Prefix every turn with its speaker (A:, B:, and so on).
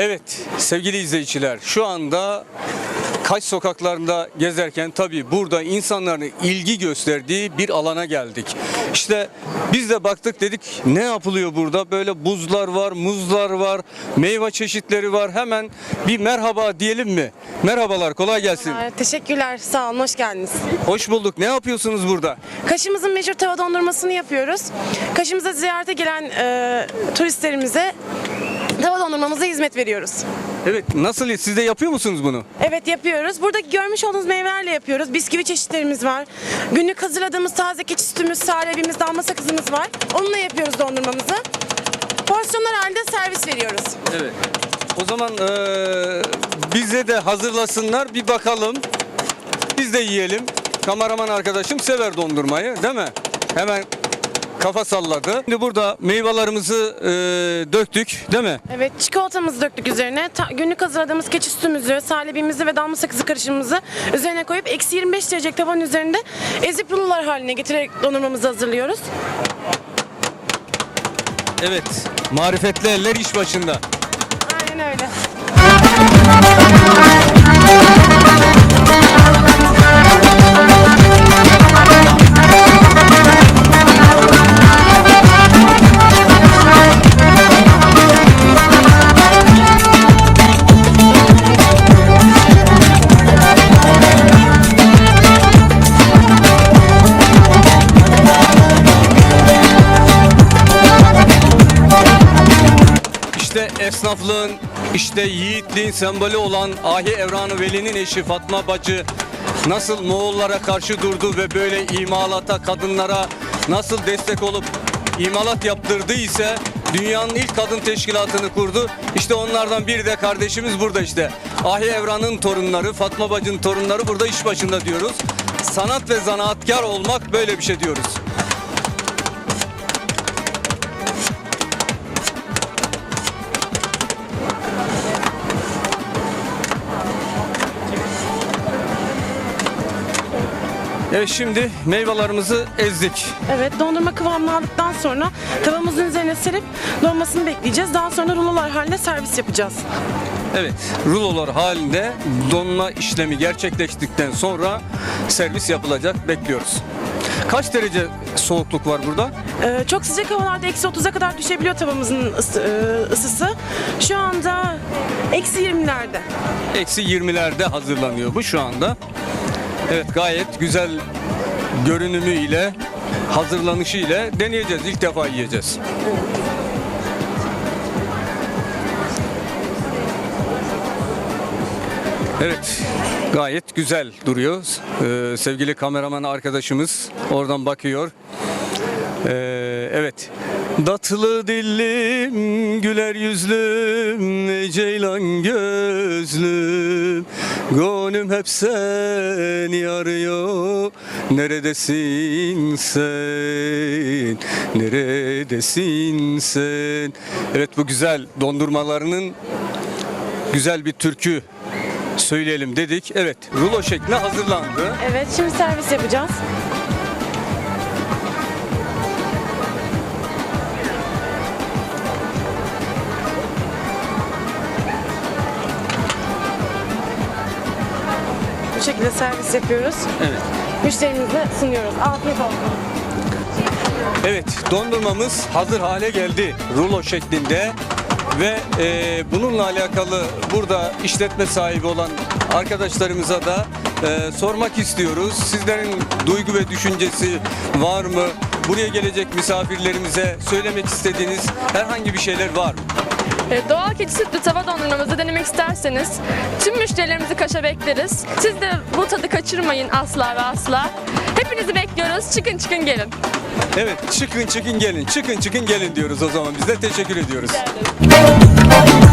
A: Evet sevgili izleyiciler şu anda Kaş sokaklarında gezerken tabii burada insanların ilgi gösterdiği bir alana geldik. İşte biz de baktık dedik ne yapılıyor burada? Böyle buzlar var, muzlar var, meyve çeşitleri var. Hemen bir merhaba diyelim mi? Merhabalar, kolay gelsin.
B: Ee, Teşekkürler, sağ olun, hoş geldiniz.
A: Hoş bulduk. Ne yapıyorsunuz burada?
B: Kaşımızın meşhur tava dondurmasını yapıyoruz. Kaşımıza ziyarete gelen e, turistlerimize dondurmamıza hizmet veriyoruz.
A: Evet, nasıl? Siz de yapıyor musunuz bunu?
B: Evet yapıyoruz. Buradaki görmüş olduğunuz meyvelerle yapıyoruz. Bisküvi çeşitlerimiz var. Günlük hazırladığımız taze keçi sütümüz, salebimiz, damla sakızımız var. Onunla yapıyoruz dondurmamızı. Porsiyonlar halinde servis veriyoruz.
A: Evet. O zaman eee, bize de hazırlasınlar bir bakalım. Biz de yiyelim. Kameraman arkadaşım sever dondurmayı değil mi? Hemen kafa salladı. Şimdi burada meyvelerimizi eee, döktük değil mi?
B: Evet, çikolatamızı döktük üzerine. Ta- günlük hazırladığımız keçi sütümüzü, salebimizi ve damla sakızı karışımımızı üzerine koyup eksi 25 derece tavanın üzerinde ezip rulolar haline getirerek dondurmamızı hazırlıyoruz.
A: Evet. Marifetli eller iş başında.
B: Aynen öyle.
A: Esnaflığın, işte yiğitliğin sembolü olan Ahi Evranı Veli'nin eşi Fatma Bacı nasıl Moğollara karşı durdu ve böyle imalata, kadınlara nasıl destek olup imalat yaptırdı ise dünyanın ilk kadın teşkilatını kurdu. İşte onlardan biri de kardeşimiz burada işte. Ahi Evran'ın torunları, Fatma Bacı'nın torunları burada iş başında diyoruz. Sanat ve zanaatkar olmak böyle bir şey diyoruz. Evet şimdi meyvelerimizi ezdik.
B: Evet, dondurma kıvamını aldıktan sonra tavamızın üzerine serip donmasını bekleyeceğiz. Daha sonra rulolar haline servis yapacağız.
A: Evet, rulolar halinde donma işlemi gerçekleştikten sonra servis yapılacak bekliyoruz. Kaç derece soğukluk var burada?
B: Ee, çok sıcak havalarda eksi 30'a kadar düşebiliyor tavamızın ısı- e, ısısı. Şu anda eksi 20'lerde.
A: Eksi 20'lerde hazırlanıyor bu şu anda. Evet gayet güzel görünümü ile hazırlanışı ile deneyeceğiz. İlk defa yiyeceğiz. Evet, gayet güzel duruyor. Ee, sevgili kameraman arkadaşımız oradan bakıyor. Ee, evet. Datlı dillim, güler yüzlüm, ey ceylan gözlüm. Gönlüm hep seni arıyor. Neredesin sen? Neredesin sen? Evet bu güzel dondurmalarının güzel bir türkü söyleyelim dedik. Evet, rulo şekline hazırlandı.
B: Evet, şimdi servis yapacağız. Bu şekilde servis yapıyoruz.
A: Evet.
B: Müşterimize sunuyoruz. Afiyet olsun.
A: Evet, dondurmamız hazır hale geldi rulo şeklinde ve e, bununla alakalı burada işletme sahibi olan arkadaşlarımıza da e, sormak istiyoruz. Sizlerin duygu ve düşüncesi var mı? Buraya gelecek misafirlerimize söylemek istediğiniz herhangi bir şeyler var mı?
C: E, Doğal keçi sütlü tava dondurmamızı denemek isterseniz tüm müşterilerimizi kaşa bekleriz. Siz de bu tadı kaçırmayın asla ve asla. Hepinizi bekliyoruz. Çıkın çıkın gelin.
A: Evet, çıkın çıkın gelin, çıkın çıkın gelin diyoruz o zaman. Biz de teşekkür ediyoruz.
C: Rica ederim.